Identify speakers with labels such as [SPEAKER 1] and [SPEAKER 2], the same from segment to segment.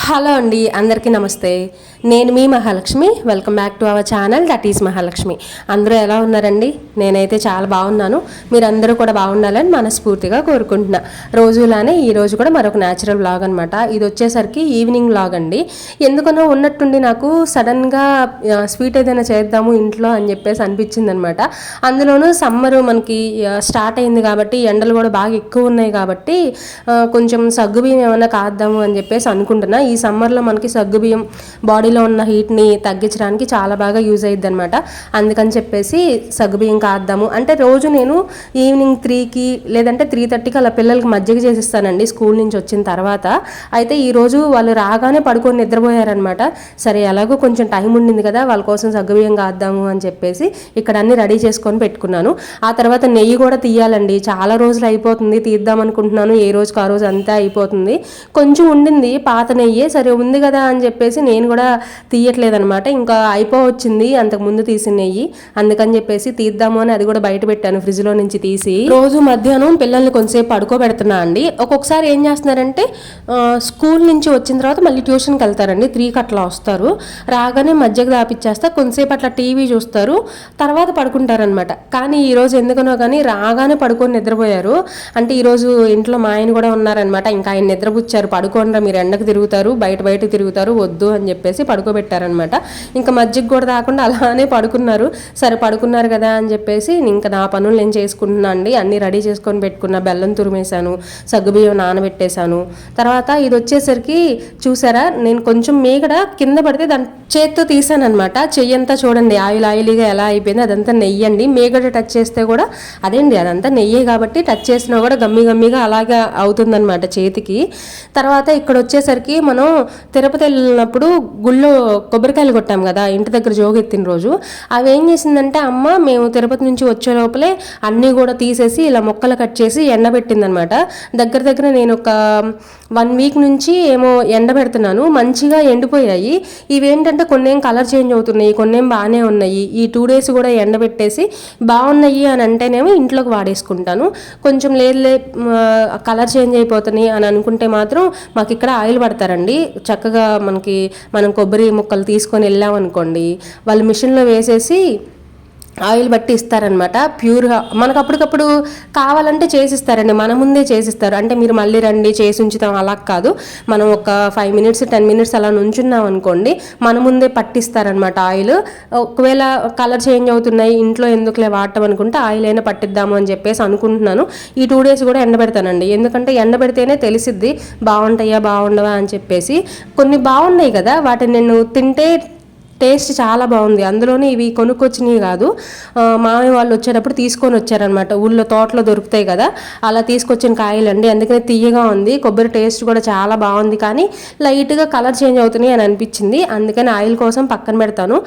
[SPEAKER 1] Hello అండి అందరికీ నమస్తే. నేను మీ Mahalakshmi welcome back to our channel that is Mahalakshmi. అందరూ ఎలా ఉన్నారండి? నేనైతే చాలా బాగున్నాను. మీరందరూ కూడా బాగుండాలని మనస్ఫూర్తిగా కోరుకుంటున్నా. రోజులానే ఈ రోజు కూడా మరొక న్యాచురల్ బ్లాగ్ అనమాట ఇది వచ్చేసరికి ఈవినింగ్ బ్లాగ్ అండి. ఎందుకనో ఉన్నట్టుండి నాకు సడన్గా స్వీట్ ఏదైనా చేద్దాము ఇంట్లో అని చెప్పేసి అనిపించింది అనమాట అందులోనూ సమ్మర్ మనకి స్టార్ట్ అయింది కాబట్టి ఎండలు కూడా బాగా ఎక్కువ ఉన్నాయి కాబట్టి కొంచెం సగ్గుబియ్యం ఏమైనా కాద్దాము అని చెప్పేసి అనుకుంటున్నా. ఈ సమ్మర్లో మనకి సగ్గుబియ్యం బాడీలో ఉన్న హీట్ని తగ్గించడానికి చాలా బాగా యూజ్ అయ్యిద్ది అనమాట అందుకని చెప్పేసి సగ్గుబియ్యం కాద్దాము. అంటే రోజు నేను ఈవినింగ్ త్రీకి లేదంటే త్రీ థర్టీకి అలా పిల్లలకి మజ్జిగ చేసిస్తానండి స్కూల్ నుంచి వచ్చిన తర్వాత. అయితే ఈరోజు వాళ్ళు రాగానే పడుకొని నిద్రపోయారనమాట సరే ఎలాగో కొంచెం టైం ఉండింది కదా వాళ్ళ కోసం సగ్గుబియ్యం కాద్దాము అని చెప్పేసి ఇక్కడ అన్ని రెడీ చేసుకొని పెట్టుకున్నాను. ఆ తర్వాత నెయ్యి కూడా తీయాలండి. చాలా రోజులు అయిపోతుంది తీద్దాం అనుకుంటున్నాను ఏ రోజుకు ఆ రోజు అంతా అయిపోతుంది. కొంచెం ఉండింది పాత నెయ్యి సరే ఉంది కదా అని చెప్పేసి నేను కూడా తీయట్లేదనమాట ఇంకా అయిపోవచ్చింది అంతకు ముందు తీసిన నెయ్యి. అందుకని చెప్పేసి తీద్దాము అని అది కూడా బయట పెట్టాను ఫ్రిడ్జ్లో నుంచి తీసి. రోజు మధ్యాహ్నం పిల్లల్ని కొంతసేపు పడుకోబెడుతున్నా అండి. ఒక్కొక్కసారి ఏం చేస్తున్నారంటే స్కూల్ నుంచి వచ్చిన తర్వాత మళ్ళీ ట్యూషన్కి వెళ్తారండి. త్రీకి అట్లా వస్తారు. రాగానే మధ్యకి దాపిచ్చేస్తా కొంతసేపు అట్లా టీవీ చూస్తారు. తర్వాత పడుకుంటారనమాట కానీ ఈరోజు ఎందుకనో కానీ రాగానే పడుకొని నిద్రపోయారు. అంటే ఈరోజు ఇంట్లో మా ఆయన కూడా ఉన్నారనమాట ఇంకా ఆయన నిద్రపుచ్చారు. పడుకోండి మీరు ఎండకు తిరుగుతారు. బయట బయట తిరుగుతారు వద్దు అని చెప్పేసి పడుకోబెట్టారనమాట ఇంకా మజ్జిగ కూడా రాకుండా అలానే పడుకున్నారు. సరే పడుకున్నారు కదా అని చెప్పేసి ఇంకా నా పనులు నేను చేసుకుంటున్నా అండి. అన్ని రెడీ చేసుకొని పెట్టుకున్న బెల్లం తురిమేశాను సగ్గుబియ్యం నానబెట్టేశాను. తర్వాత ఇది వచ్చేసరికి చూసారా నేను కొంచెం మేగడ కింద పడితే దాని చేత్తో తీసాను చెయ్యంతా చూడండి ఆయిల్ ఆయిలీగా ఎలా అయిపోయింది అదంతా నెయ్యి అండి. మేగడ టచ్ చేస్తే కూడా అదేండి అదంతా నెయ్యే కాబట్టి టచ్ చేసినా కూడా గమ్మి గమ్మిగా అలాగే అవుతుందన్నమాట చేతికి. తర్వాత ఇక్కడ వచ్చేసరికి మనం తిరుపతి వెళ్ళినప్పుడు గుళ్ళో కొబ్బరికాయలు కొట్టాం కదా ఇంటి దగ్గర జోగెత్తిన రోజు. అవి ఏం చేసిందంటే అమ్మ మేము తిరుపతి నుంచి వచ్చే లోపలే అన్నీ కూడా తీసేసి ఇలా మొక్కలు కట్ చేసి ఎండబెట్టిందనమాట దగ్గర దగ్గర నేను ఒక వన్ వీక్ నుంచి ఏమో ఎండబెడుతున్నాను మంచిగా ఎండిపోయాయి. ఇవేంటంటే కొన్ని ఏం కలర్ చేంజ్ అవుతున్నాయి కొన్ని ఏం బాగానే ఉన్నాయి. ఈ టూ డేస్ కూడా ఎండబెట్టేసి బాగున్నాయి అని అంటేనేమో ఇంట్లోకి వాడేసుకుంటాను. కొంచెం లేదు లే కలర్ చేంజ్ అయిపోతున్నాయి అని అనుకుంటే మాత్రం మాకు ఇక్కడ ఆయిల్ పడతారండి చక్కగా మనకి మనం కొబ్బరి ముక్కలు తీసుకొని వెళ్ళామనుకోండి వాళ్ళు మిషన్లో వేసేసి ఆయిల్ బట్టి ఇస్తారనమాట ప్యూర్గా మనకు అప్పటికప్పుడు కావాలంటే చేసిస్తారండి. మన ముందే చేసిస్తారు. అంటే మీరు మళ్ళీ రండి చేసి ఉంచుతాం అలా కాదు. మనం ఒక ఫైవ్ మినిట్స్ టెన్ మినిట్స్ అలా నుంచున్నాం అనుకోండి మన ముందే పట్టిస్తారనమాట ఆయిల్. ఒకవేళ కలర్ చేంజ్ అవుతున్నాయి ఇంట్లో ఎందుకులే వాడటం అనుకుంటే ఆయిల్ అయినా పట్టిద్దాము అని చెప్పేసి అనుకుంటున్నాను. ఈ టూ డేస్ కూడా ఎండబెడతానండి. ఎందుకంటే ఎండబెడితేనే తెలిసిద్ది బాగుంటాయా బాగుండవా అని చెప్పేసి. కొన్ని బాగున్నాయి కదా వాటిని నేను తింటే టేస్ట్ చాలా బాగుంది. అందులోనే ఇవి కొనుక్కొచ్చినవి కాదు. మామయ్య వాళ్ళు వచ్చేటప్పుడు తీసుకొని వచ్చారనమాట ఊళ్ళో తోటలో దొరుకుతాయి కదా. అలా తీసుకొచ్చిన కాయలండి. అందుకనే తీయగా ఉంది. కొబ్బరి టేస్ట్ కూడా చాలా బాగుంది. కానీ లైట్గా కలర్ చేంజ్ అవుతున్నాయి అని అనిపించింది. అందుకని ఆయిల్ కోసం పక్కన పెడతాను.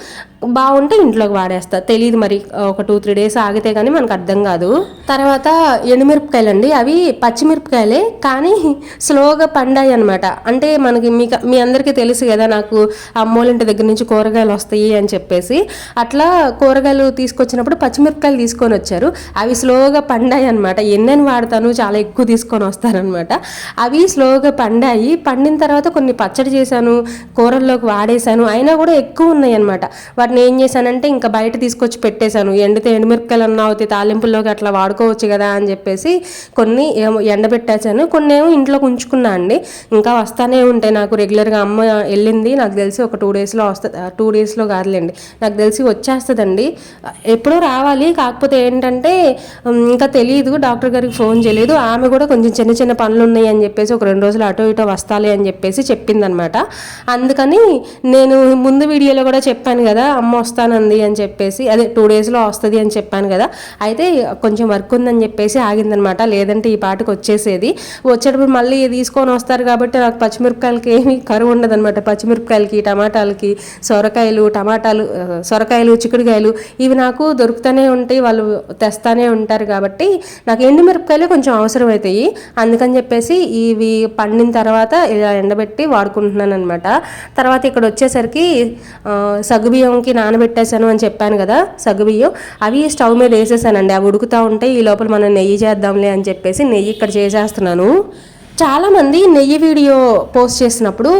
[SPEAKER 1] బాగుంటే ఇంట్లోకి వాడేస్తా. తెలియదు మరి. ఒక టూ త్రీ డేస్ ఆగితే కానీ మనకు అర్థం కాదు. తర్వాత ఎండుమిరపకాయలు అండి అవి పచ్చిమిరపకాయలే. కానీ స్లోగా పండాయి అనమాట అంటే మనకి మీకు మీ అందరికీ తెలుసు కదా నాకు అమ్మోలింటి దగ్గర నుంచి కూరగాయలు వస్తాయి అని చెప్పేసి అట్లా కూరగాయలు తీసుకొచ్చినప్పుడు పచ్చిమిరపకాయలు తీసుకొని వచ్చారు. అవి స్లోగా పండాయి అనమాట ఎన్నెన్ని వాడతాను చాలా ఎక్కువ తీసుకొని వస్తారనమాట అవి స్లోగా పండాయి. పండిన తర్వాత కొన్ని పచ్చడి చేశాను కూరల్లోకి వాడేశాను. అయినా కూడా ఎక్కువ ఉన్నాయి అనమాట వాటిని ఏం చేశానంటే ఇంకా బయట తీసుకొచ్చి పెట్టేశాను. ఎండితే ఎండుమిరపకాయలు అన్నా అవుతాయి తాలింపుల్లోకి అట్లా వాడుకోవచ్చు కదా అని చెప్పేసి కొన్ని ఏమో ఎండబెట్టేశాను. కొన్ని ఏమో ఇంట్లోకి ఉంచుకున్నా అండి. ఇంకా వస్తానే ఉంటాయి. నాకు రెగ్యులర్గా అమ్మ వెళ్ళింది. నాకు తెలిసి ఒక టూ డేస్లో వస్తుంది టూ డేస్లో కాదులేండి. నాకు తెలిసి వచ్చేస్తుందండి. ఎప్పుడో రావాలి కాకపోతే ఏంటంటే ఇంకా తెలియదు డాక్టర్ గారికి ఫోన్ చేయలేదు. ఆమె కూడా కొంచెం చిన్న చిన్న పనులు ఉన్నాయి అని చెప్పేసి ఒక రెండు రోజులు అటో ఇటో వస్తాలి అని చెప్పేసి చెప్పిందనమాట. అందుకని నేను ముందు వీడియోలో కూడా చెప్పాను కదా అమ్మ వస్తానంది అని చెప్పేసి అదే టూ డేస్లో వస్తుంది అని చెప్పాను కదా. అయితే కొంచెం వర్క్ ఉందని చెప్పేసి ఆగిందనమాట. లేదంటే ఈ పాటకు వచ్చేసేది. వచ్చేటప్పుడు మళ్ళీ తీసుకొని వస్తారు కాబట్టి నాకు పచ్చిమిరపకాయలకి ఏమీ కరువు ఉండదనమాట. పచ్చిమిరపకాయలకి టమాటాలకి సొరకాయలు టమాటాలు సొరకాయలు చిక్కుడుకాయలు ఇవి నాకు దొరుకుతూనే ఉంటాయి వాళ్ళు తెస్తానే ఉంటారు కాబట్టి నాకు ఎండుమిరపకాయలు కొంచెం అవసరం అవుతాయి అందుకని చెప్పేసి ఇవి పండిన తర్వాత ఇలా ఎండబెట్టి వాడుకుంటున్నాను అనమాట తర్వాత ఇక్కడ వచ్చేసరికి సగ్గుబియ్యంకి నానబెట్టేశాను అని చెప్పాను కదా సగ్గుబియ్యం అవి స్టవ్ మీద వేసేసానండి. అవి ఉడుకుతూ ఉంటే ఈ లోపల మనం నెయ్యి చేద్దాంలే అని చెప్పేసి నెయ్యి ఇక్కడ చేసేస్తున్నాను. చాలామంది నెయ్యి వీడియో పోస్ట్ చేసినప్పుడు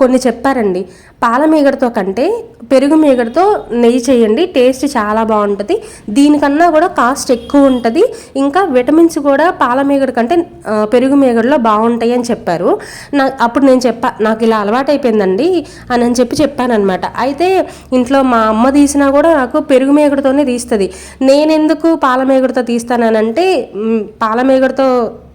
[SPEAKER 1] కొన్ని చెప్పారండి. పాల మీగడతో కంటే పెరుగు మీగడతో నెయ్యి చేయండి టేస్ట్ చాలా బాగుంటుంది. దీనికన్నా కూడా కాస్ట్ ఎక్కువ ఉంటుంది. ఇంకా విటమిన్స్ కూడా పాల మీగడ కంటే పెరుగు మీగడలో బాగుంటాయి అని చెప్పారు. నా అప్పుడు నేను చెప్పా నాకు ఇలా అలవాటైపోయిందండి అని అని చెప్పి చెప్పానమాట అయితే ఇంట్లో మా అమ్మ తీసినా కూడా నాకు పెరుగు మేగడతోనే తీస్తుంది. నేనెందుకు పాల మేగడతో తీస్తానంటే పాల మేగడతో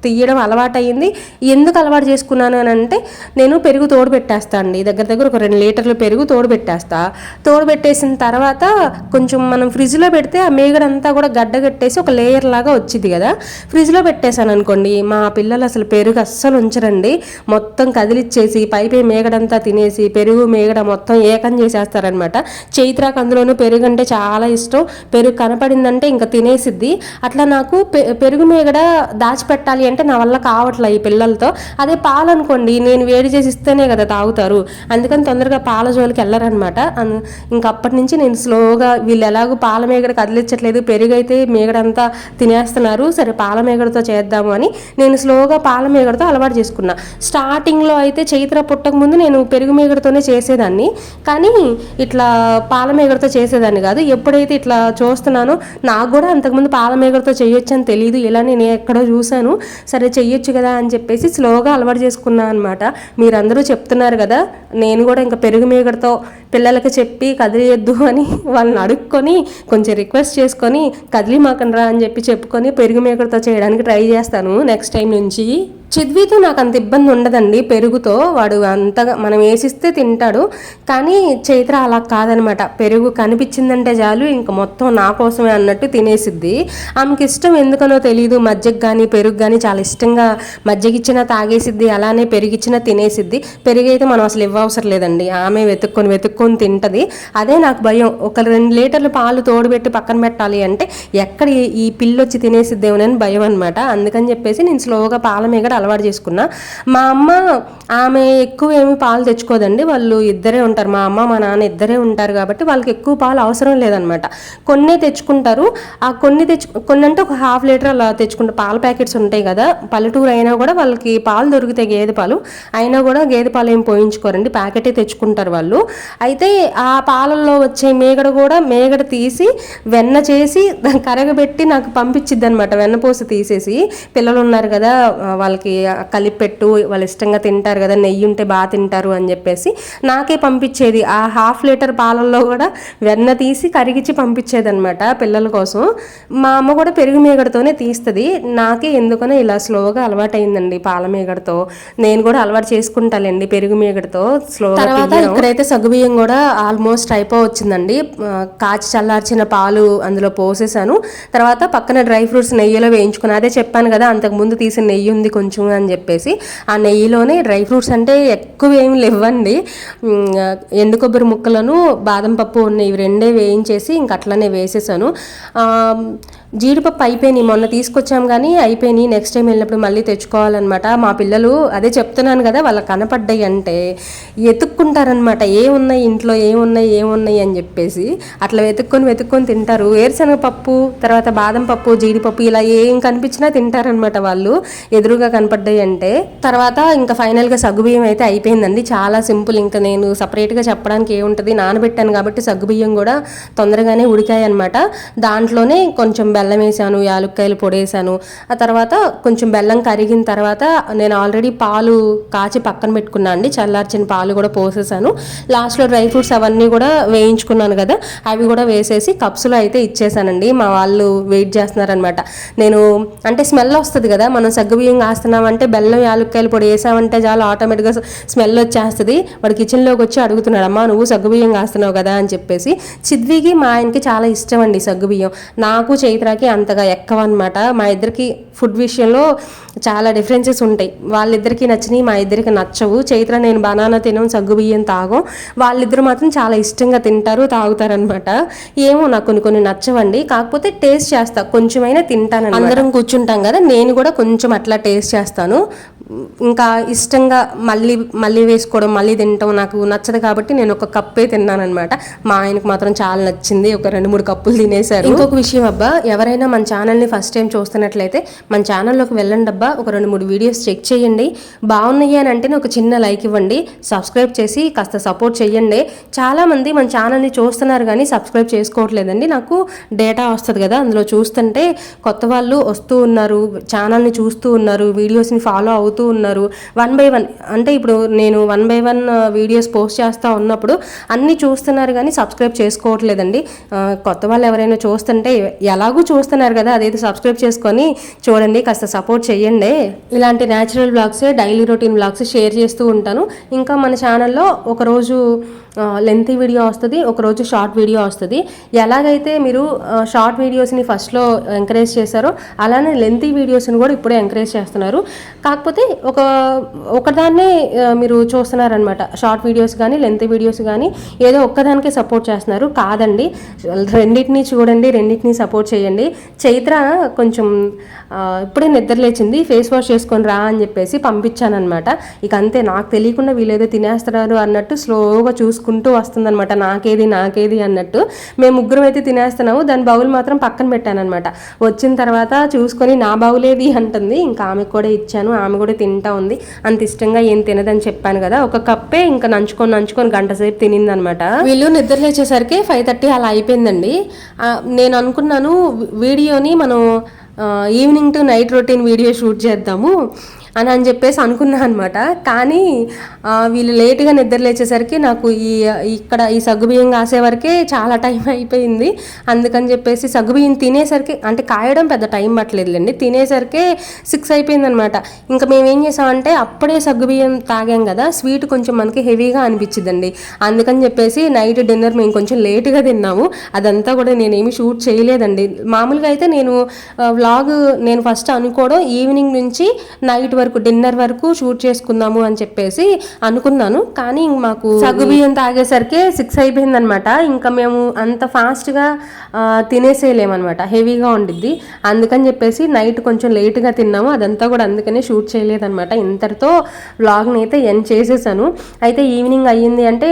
[SPEAKER 1] తీయడం అలవాటయ్యింది. ఎందుకు అలవాటు చేసుకున్నాను అని అంటే నేను పెరుగు తోడు పెట్టేస్తా అండి. దగ్గర దగ్గర ఒక రెండు లీటర్లు పెరుగు తోడు పెట్టేస్తా. తోడు పెట్టేసిన తర్వాత కొంచెం మనం ఫ్రిడ్జ్లో పెడితే ఆ మేగడంతా కూడా గడ్డ కట్టేసి ఒక లేయర్ లాగా వచ్చింది కదా. ఫ్రిడ్జ్లో పెట్టేశాను అనుకోండి మా పిల్లలు అసలు పెరుగు అస్సలు ఉంచరండి. మొత్తం కదిలిచ్చేసి పైపై మేగడంతా తినేసి పెరుగు మేగడ మొత్తం ఏకం చేసేస్తారనమాట. చైత్రాకు అందులోనూ పెరుగు అంటే చాలా ఇష్టం. పెరుగు కనపడిందంటే ఇంకా తినేసిద్ది. అట్లా నాకు పె- పెరుగు మేగడ దాచిపెట్టాలి అంటే నా వల్ల కావట్లే ఈ పిల్లలతో. అదే పాలు అనుకోండి నేను వేడి చేసి ఇస్తేనే కదా తాగుతారు. అందుకని తొందరగా పాల జోలికి వెళ్ళరనమాట అన్- అప్పటి నుంచి నేను స్లోగా వీళ్ళు ఎలాగో పాల మేగడ కదిలించట్లేదు పెరుగు అయితే మేగడంతా తినేస్తున్నారు. సరే పాల మేగడతో చేద్దాము అని నేను స్లోగా పాల మేగడతో అలవాటు చేసుకున్నా. స్టార్టింగ్లో అయితే చైత్ర పుట్టక ముందు నేను పెరుగు మేగడతోనే చేసేదాన్ని. కానీ ఇట్లా పాల మేగడతో చేసేదాన్ని కాదు. ఎప్పుడైతే ఇట్లా చూస్తున్నానో నాకు కూడా అంతకుముందు పాల మేగడతో చేయొచ్చు అని తెలియదు ఇలా నేను ఎక్కడో చూశాను. సరే చెయ్యొచ్చు కదా అని చెప్పేసి స్లోగా అలవాటు చేసుకున్నాను అనమాట మీరందరూ చెప్తున్నారు కదా నేను కూడా ఇంకా పెరుగు మీగడతో పిల్లలకు చెప్పి కదిలియొద్దు అని వాళ్ళని అడుక్కొని కొంచెం రిక్వెస్ట్ చేసుకొని కదిలి మాకండ్రా అని చెప్పి చెప్పుకొని పెరుగు మేకడతో చేయడానికి ట్రై చేస్తాను నెక్స్ట్ టైం నుంచి. చిద్వితో నాకు అంత ఇబ్బంది ఉండదండి పెరుగుతో. వాడు అంతగా మనం వేసిస్తే తింటాడు. కానీ చైత్ర అలా కాదనమాట. పెరుగు కనిపించిందంటే చాలు ఇంక మొత్తం నా కోసమే అన్నట్టు తినేసిద్ది. ఆమెకి ఇష్టం ఎందుకనో తెలియదు మజ్జిగ కానీ పెరుగు కానీ చాలా ఇష్టంగా మజ్జగిచ్చినా తాగేసిద్ది. అలానే పెరిగిచ్చినా తినేసిద్ది. పెరుగు అయితే మనం అసలు ఇవ్వవసరం లేదండి. ఆమె వెతుక్కొని వెతుక్కొని తింటది. అదే నాకు భయం. ఒక రెండు లీటర్లు పాలు తోడుపెట్టి పక్కన పెట్టాలి అంటే ఎక్కడ ఈ- ఈ పిల్లి వచ్చి తినేసిద్దేమోనని భయం అనమాట అందుకని చెప్పేసి నేను స్లోగా పాల మీగడ అలవాటు చేసుకున్నా. మా అమ్మ ఆమె ఎక్కువ ఏమి పాలు తెచ్చుకోదండి. వాళ్ళు ఇద్దరే ఉంటారు. మా అమ్మ మా నాన్న ఇద్దరే ఉంటారు కాబట్టి వాళ్ళకి ఎక్కువ పాలు అవసరం లేదనమాట కొన్నే తెచ్చుకుంటారు. ఆ కొన్ని తెచ్చు కొన్ని అంటే ఒక హాఫ్ లీటర్ అలా తెచ్చుకుంటారు పాల ప్యాకెట్స్ ఉంటాయి కదా. పల్లెటూరు అయినా కూడా వాళ్ళకి పాలు దొరుకుతాయి గేదె పాలు. అయినా కూడా గేదె పాలు ఏం పోయించుకోరండి. ప్యాకెటే తెచ్చుకుంటారు వాళ్ళు. అయితే ఆ పాలల్లో వచ్చే మేగడ కూడా మేగడ తీసి వెన్న చేసి కరగబెట్టి నాకు పంపించిద్ది అనమాట వెన్నపూస తీసేసి. పిల్లలు ఉన్నారు కదా వాళ్ళకి కలిపి పెట్టు వాళ్ళు ఇష్టంగా తింటారు కదా నెయ్యి ఉంటే బాగా తింటారు అని చెప్పేసి నాకే పంపించేది. ఆ హాఫ్ లీటర్ పాలల్లో కూడా వెన్న తీసి కరిగిచ్చి పంపించేది అనమాట పిల్లల కోసం. మా అమ్మ కూడా పెరుగు మేగడతోనే తీస్తుంది. నాకే ఎందుకనో ఇలా స్లోగా అలవాటైందండి పాల మేగడతో. నేను కూడా అలవాటు చేసుకుంటానండి పెరుగు మేగడతో స్లోగా తర్వాత ఇక్కడైతే సగ్గుబియ్యం కూడా ఆల్మోస్ట్ అయిపోవచ్చిందండి. కాచి చల్లార్చిన పాలు అందులో పోసేసాను. తర్వాత పక్కన డ్రై ఫ్రూట్స్ నెయ్యిలో వేయించుకుని అదే చెప్పాను కదా అంతకు ముందు తీసిన నెయ్యి ఉంది కొంచెం అని చెప్పేసి. ఆ నెయ్యిలోనే డ్రై ఫ్రూట్స్ అంటే ఎక్కువ ఏమి లేవండి. ఎండు కొబ్బరి ముక్కలను బాదం పప్పు ఉన్నాయి ఇవి రెండే వేయించేసి ఇంక అట్లనే వేసేసాను. జీడిపప్పు అయిపోయినాయి. మొన్న తీసుకొచ్చాం కానీ అయిపోయినాయి. నెక్స్ట్ టైం వెళ్ళినప్పుడు మళ్ళీ తెచ్చుకోవాలన్నమాట. మా పిల్లలు అదే చెప్తున్నాను కదా వాళ్ళకి కనపడ్డాయి అంటే ఎతుక్కుంటారనమాట ఏమున్నాయి ఇంట్లో ఏమున్నాయి ఏమున్నాయి అని చెప్పేసి అట్లా వెతుక్కొని వెతుక్కొని తింటారు. వేరుశనగ పప్పు తర్వాత బాదం పప్పు జీడిపప్పు ఇలా ఏం కనిపించినా తింటారనమాట వాళ్ళు. ఎదురుగా కనపడ్డాయి అంటే తర్వాత ఇంకా ఫైనల్గా సగ్గుబియ్యం అయితే అయిపోయిందండి. చాలా సింపుల్. ఇంకా నేను సపరేట్గా చెప్పడానికి ఏముంటుంది? నానబెట్టాను కాబట్టి సగ్గుబియ్యం కూడా తొందరగానే ఉడికాయి అనమాట దాంట్లోనే కొంచెం బెల్లం వేసాను యాలుక్కాయలు పొడేసాను. ఆ తర్వాత కొంచెం బెల్లం కరిగిన తర్వాత నేను ఆల్రెడీ పాలు కాచి పక్కన పెట్టుకున్నా అండి. చల్లార్చిన పాలు కూడా పోసేసాను. లాస్ట్లో డ్రై ఫ్రూట్స్ అవన్నీ కూడా వేయించుకున్నాను కదా అవి కూడా వేసేసి కప్స్లో అయితే ఇచ్చేసానండి. మా వాళ్ళు వెయిట్ చేస్తున్నారనమాట నేను అంటే స్మెల్ వస్తుంది కదా మనం సగ్గుబియ్యం కాస్తున్నామంటే బెల్లం యాలుక్కాయలు పొడి వేసామంటే చాలా ఆటోమేటిక్గా స్మెల్ వచ్చేస్తుంది. వాడు కిచెన్లోకి వచ్చి అడుగుతున్నాడు అమ్మా నువ్వు సగ్గుబియ్యం కాస్తున్నావు కదా అని చెప్పేసి. చిద్వికి మా ఆయనకి చాలా ఇష్టం అండి సగ్గుబియ్యం నాకు చైత్రాకి అంతగా ఎక్కవ అనమాట మా ఇద్దరికి ఫుడ్ విషయంలో చాలా డిఫరెన్సెస్ ఉంటాయి. వాళ్ళిద్దరికి నచ్చినాయి మా ఇద్దరికి నచ్చవు. చైత్ర నేను బనానా తినం సగ్గుబియ్యం తాగం. వాళ్ళిద్దరు మాత్రం చాలా ఇష్టంగా తింటారు తాగుతారనమాట. ఏమో నాకు కొన్ని కొన్ని నచ్చవండి. కాకపోతే టేస్ట్ చేస్తా. కొంచెమైనా తింటాను అందరం కూర్చుంటాం కదా? నేను కూడా కొంచెం అట్లా టేస్ట్ చేస్తాను. ఇంకా ఇష్టంగా మళ్ళీ మళ్ళీ వేసుకోవడం మళ్ళీ తినటం నాకు నచ్చదు కాబట్టి నేను ఒక కప్పే తిన్నానమాట మా ఆయనకు మాత్రం చాలా నచ్చింది. ఒక రెండు మూడు కప్పులు తినేశారు. ఇంకొక విషయం అబ్బా ఎవరైనా మన ఛానల్ని ఫస్ట్ టైం చూస్తున్నట్లయితే మన ఛానల్లోకి వెళ్ళండి అబ్బా. ఒక రెండు మూడు వీడియోస్ చెక్ చేయండి. బాగున్నాయి అని అంటేనే ఒక చిన్న లైక్ ఇవ్వండి. సబ్స్క్రైబ్ చేసి కాస్త సపోర్ట్ చేయండి. చాలామంది మన ఛానల్ని చూస్తున్నారు కానీ సబ్స్క్రైబ్ చేసుకోవట్లేదండి. నాకు డేటా వస్తుంది కదా అందులో చూస్తుంటే కొత్త వాళ్ళు వస్తూ ఉన్నారు ఛానల్ని చూస్తూ ఉన్నారు వీడియోస్ని ఫాలో అవుతూ ఉన్నారు. వన్ బై వన్ అంటే ఇప్పుడు నేను one by one videos post చేస్తూ ఉన్నప్పుడు అన్నీ చూస్తున్నారు కానీ సబ్స్క్రైబ్ చేసుకోవట్లేదండి. Uh, కొత్త వాళ్ళు ఎవరైనా చూస్తుంటే ఎలాగూ చూస్తున్నారు కదా అదైతే సబ్స్క్రైబ్ చేసుకొని చూడండి కాస్త సపోర్ట్ చేయండి ఇలాంటి natural blogs daily routine blogs share చేస్తూ ఉంటాను. ఇంకా మన ఛానల్లో ఒకరోజు లెంతీ వీడియో వస్తుంది ఒకరోజు షార్ట్ వీడియో వస్తుంది. ఎలాగైతే మీరు షార్ట్ వీడియోస్ని ఫస్ట్లో ఎంకరేజ్ చేశారో అలానే లెంతీ వీడియోస్ని కూడా ఇప్పుడే ఎంకరేజ్ చేస్తున్నారు. కాకపోతే ఒక ఒకదాన్నే మీరు చూస్తున్నారనమాట షార్ట్ వీడియోస్ కానీ లెంత్ వీడియోస్ కానీ ఏదో ఒక్కదానికే సపోర్ట్ చేస్తున్నారు. కాదండి. రెండింటిని చూడండి రెండింటిని సపోర్ట్ చేయండి. చైత్ర కొంచెం ఇప్పుడే నిద్రలేచింది ఫేస్ వాష్ చేసుకొని రా అని చెప్పేసి పంపించానమాట ఇక అంతే నాకు తెలియకుండా వీళ్ళేదో తినేస్తున్నారు అన్నట్టు స్లోగా చూసుకుంటూ వస్తుందన్నమాట. నాకేది నాకేది అన్నట్టు మేము ముగ్గురం అయితే తినేస్తున్నాము. దాని బౌల్ మాత్రం పక్కన పెట్టానమాట వచ్చిన తర్వాత చూసుకొని నా బౌలేది అంటుంది. ఇంకా ఆమెకు కూడా ఇచ్చాను. ఆమె కూడా తింటా ఉంది. అంత ఇష్టంగా ఏం తినదని చెప్పాను కదా. ఒక కప్పే ఇంకా నంచుకొని నంచుకొని గంట సేపు తినిందనమాట వీళ్ళు నిద్ర లేచేసరికి ఫైవ్ థర్టీ అలా అయిపోయిందండి. నేను అనుకున్నాను వీడియోని మనం evening to night routine video shoot చేద్దాము. అని అని చెప్పేసి అనుకున్నా అనమాట కానీ వీళ్ళు లేటుగా నిద్ర లేచేసరికి నాకు ఈ ఇక్కడ ఈ సగ్గుబియ్యం కాసే వరకే చాలా టైం అయిపోయింది. అందుకని చెప్పేసి సగ్గుబియ్యం తినేసరికి అంటే కాయడం పెద్ద టైం పట్టలేదులేండి తినేసరికి సిక్స్ అయిపోయింది అనమాట ఇంకా మేము ఏం చేసామంటే అప్పుడే సగ్గుబియ్యం తాగాం కదా స్వీట్ కొంచెం మనకి హెవీగా అనిపించిందండి అందుకని చెప్పేసి నైట్ డిన్నర్ మేము కొంచెం లేటుగా తిన్నాము. అదంతా కూడా నేనేమి షూట్ చేయలేదండి. మామూలుగా అయితే నేను వ్లాగ్ నేను ఫస్ట్ అనుకోవడం ఈవినింగ్ నుంచి నైట్ వరకు డిన్నర్ వరకు షూట్ చేసుకుందాము అని చెప్పేసి అనుకున్నాను. కానీ మాకు సగ్గుబియ్యం తాగేసరికి సిక్స్ అయిపోయింది అనమాట ఇంకా మేము అంత ఫాస్ట్గా తినేసేయలేమన్నమాట హెవీగా ఉండిద్ది. అందుకని చెప్పేసి నైట్ కొంచెం లేట్గా తిన్నాము. అదంతా కూడా అందుకనే షూట్ చేయలేదన్నమాట ఇంతటితో వ్లాగ్ని అయితే ఎండ్ చేసేసాను. అయితే ఈవినింగ్ అయ్యింది అంటే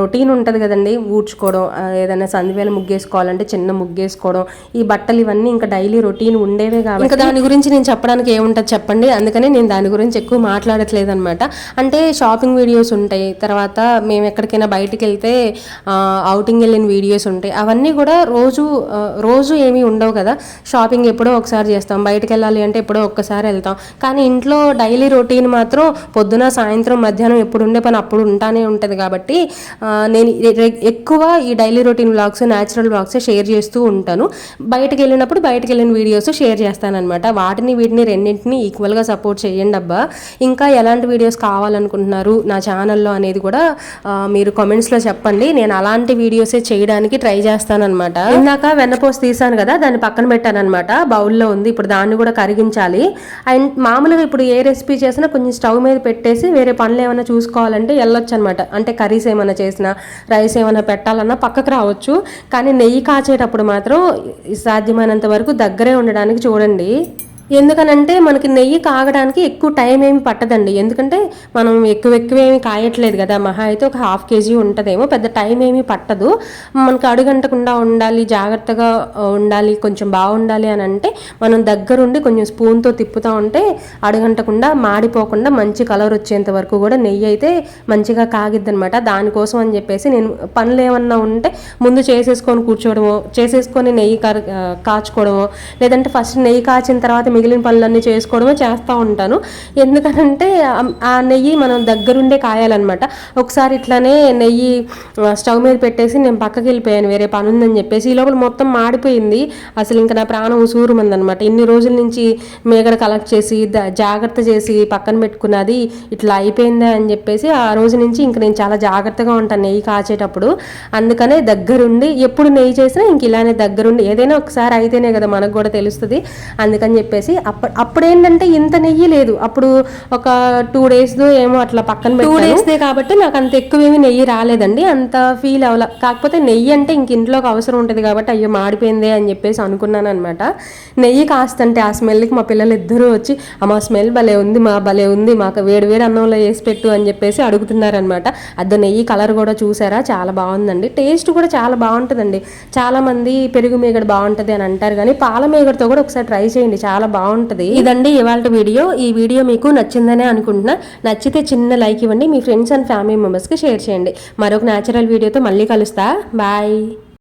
[SPEAKER 1] రొటీన్ ఉంటుంది కదండి. ఊడ్చుకోవడం ఏదైనా సందివేల ముగ్గేసుకోవాలంటే చిన్న ముగ్గేసుకోవడం ఈ బట్టలు ఇవన్నీ ఇంకా డైలీ రొటీన్ ఉండేవే కాబట్టి ఇంకా దాని గురించి నేను చెప్పడానికి ఏముంటుంది చెప్పండి. అందుకనే నేను దాని గురించి ఎక్కువ మాట్లాడట్లేదు అనమాట అంటే షాపింగ్ వీడియోస్ ఉంటాయి. తర్వాత మేము ఎక్కడికైనా బయటికి వెళ్తే అవుటింగ్ వెళ్ళిన వీడియోస్ ఉంటాయి. అవన్నీ కూడా రోజు రోజు ఏమీ ఉండవు కదా. షాపింగ్ ఎప్పుడో ఒకసారి చేస్తాం. బయటికి వెళ్ళాలి అంటే ఎప్పుడో ఒక్కసారి వెళ్తాం. కానీ ఇంట్లో డైలీ రొటీన్ మాత్రం పొద్దున సాయంత్రం మధ్యాహ్నం ఎప్పుడు ఉండే పని అప్పుడు ఉంటానే ఉంటుంది కాబట్టి నేను ఎక్కువ ఈ daily routine blogs natural blogs share చేస్తూ ఉంటాను. బయటకు వెళ్ళినప్పుడు బయటకు వెళ్ళిన వీడియోస్ షేర్ చేస్తానన్నమాట. వాటిని వీటిని రెండింటిని ఈక్వల్గా సపోర్ట్ చేయండి అబ్బా. ఇంకా ఎలాంటి వీడియోస్ కావాలనుకుంటున్నారు నా ఛానల్లో అనేది కూడా మీరు కామెంట్స్లో చెప్పండి. నేను అలాంటి వీడియోసే చేయడానికి ట్రై చేస్తానమాట ఇందాక వెన్నపోసి తీసాను కదా దాన్ని పక్కన పెట్టానన్నమాట. బౌల్లో ఉంది ఇప్పుడు దాన్ని కూడా కరిగించాలి. అండ్ మామూలుగా ఇప్పుడు ఏ రెసిపీ చేసినా కొంచెం స్టవ్ మీద పెట్టేసి వేరే పనులు ఏమైనా చూసుకోవాలంటే వెళ్ళొచ్చు అనమాట అంటే కర్రీస్ ఏమైనా చేసినా రైస్ ఏమైనా పెట్టాలన్నా పక్కకు రావచ్చు. కానీ నెయ్యి కాచేటప్పుడు మాత్రం సాధ్యమైనంత వరకు దగ్గరే ఉండడానికి చూడండి. ఎందుకనంటే మనకి నెయ్యి కాగడానికి ఎక్కువ టైం ఏమి పట్టదండి. ఎందుకంటే మనం ఎక్కువ ఎక్కువ ఏమి కాయట్లేదు కదా. మహా అయితే ఒక హాఫ్ కేజీ ఉంటుందేమో పెద్ద టైం ఏమీ పట్టదు. మనకి అడుగంటకుండా ఉండాలి జాగ్రత్తగా ఉండాలి కొంచెం బాగుండాలి అని అంటే మనం దగ్గరుండి కొంచెం స్పూన్తో తిప్పుతూ ఉంటే అడుగంటకుండా మాడిపోకుండా మంచి కలర్ వచ్చేంత వరకు కూడా నెయ్యి అయితే మంచిగా కాగిద్ది అనమాట దానికోసం అని చెప్పేసి నేను పనులు ఏమన్నా ఉంటే ముందు చేసేసుకొని కూర్చోవడమో చేసేసుకొని నెయ్యి కర కాచుకోవడమో లేదంటే ఫస్ట్ నెయ్యి కాచిన తర్వాత మిగిలిన పనులన్నీ చేసుకోవడమే చేస్తూ ఉంటాను. ఎందుకనంటే ఆ- నెయ్యి మనం దగ్గరుండే కాయాలన్నమాట. ఒకసారి ఇట్లానే నెయ్యి స్టవ్ మీద పెట్టేసి నేను పక్కకి వెళ్ళిపోయాను వేరే పని ఉందని చెప్పేసి. ఈ లోపల మొత్తం మాడిపోయింది. అసలు ఇంకా నా ప్రాణం ఉసూరుమంది అనమాట ఇన్ని రోజుల నుంచి మేగడ కలెక్ట్ చేసి జాగ్రత్త చేసి పక్కన పెట్టుకున్నది ఇట్లా అయిపోయిందా అని చెప్పేసి ఆ రోజు నుంచి ఇంక నేను చాలా జాగ్రత్తగా ఉంటాను నెయ్యి కాచేటప్పుడు. అందుకనే దగ్గరుండి ఎప్పుడు నెయ్యి చేసినా ఇంక ఇలానే దగ్గరుండి ఏదైనా ఒకసారి అయితేనే కదా మనకు కూడా తెలుస్తుంది. అందుకని చెప్పేసి చెప్పేసి అప్పుడు అప్పుడేంటంటే ఇంత నెయ్యి లేదు. అప్పుడు ఒక టూ డేస్ ఏమో అట్లా పక్కన టూ డేస్దే కాబట్టి నాకు అంత ఎక్కువేమి నెయ్యి రాలేదండి. అంత ఫీల్ అవ్వాల కాకపోతే నెయ్యి అంటే ఇంక ఇంట్లోకి అవసరం ఉంటుంది కాబట్టి అయ్యో మాడిపోయిందే అని చెప్పేసి అనుకున్నాను అనమాట నెయ్యి కాస్తంటే ఆ స్మెల్కి మా పిల్లలు ఇద్దరూ వచ్చి అమ్మ స్మెల్ భలే ఉంది మా భలే ఉంది మాకు వేడి వేడి అన్నంలో వేసి పెట్టు అని చెప్పేసి అడుగుతున్నారనమాట అద్ద నెయ్యి కలర్ కూడా చూసారా? చాలా బాగుందండి. టేస్ట్ కూడా చాలా బాగుంటుందండి. చాలా మంది పెరుగు మీగడ బాగుంటుంది అని అంటారు కానీ పాల మీగడతో కూడా ఒకసారి ట్రై చేయండి. చాలా బాగుంటుంది. ఇదండి ఇవాళ వీడియో. ఈ వీడియో మీకు నచ్చిందనే అనుకుంటున్నా. నచ్చితే చిన్న లైక్ ఇవ్వండి. మీ ఫ్రెండ్స్ అండ్ ఫ్యామిలీ మెంబర్స్కి షేర్ చేయండి. మరొక న్యాచురల్ వీడియోతో మళ్ళీ కలుస్తా. బాయ్.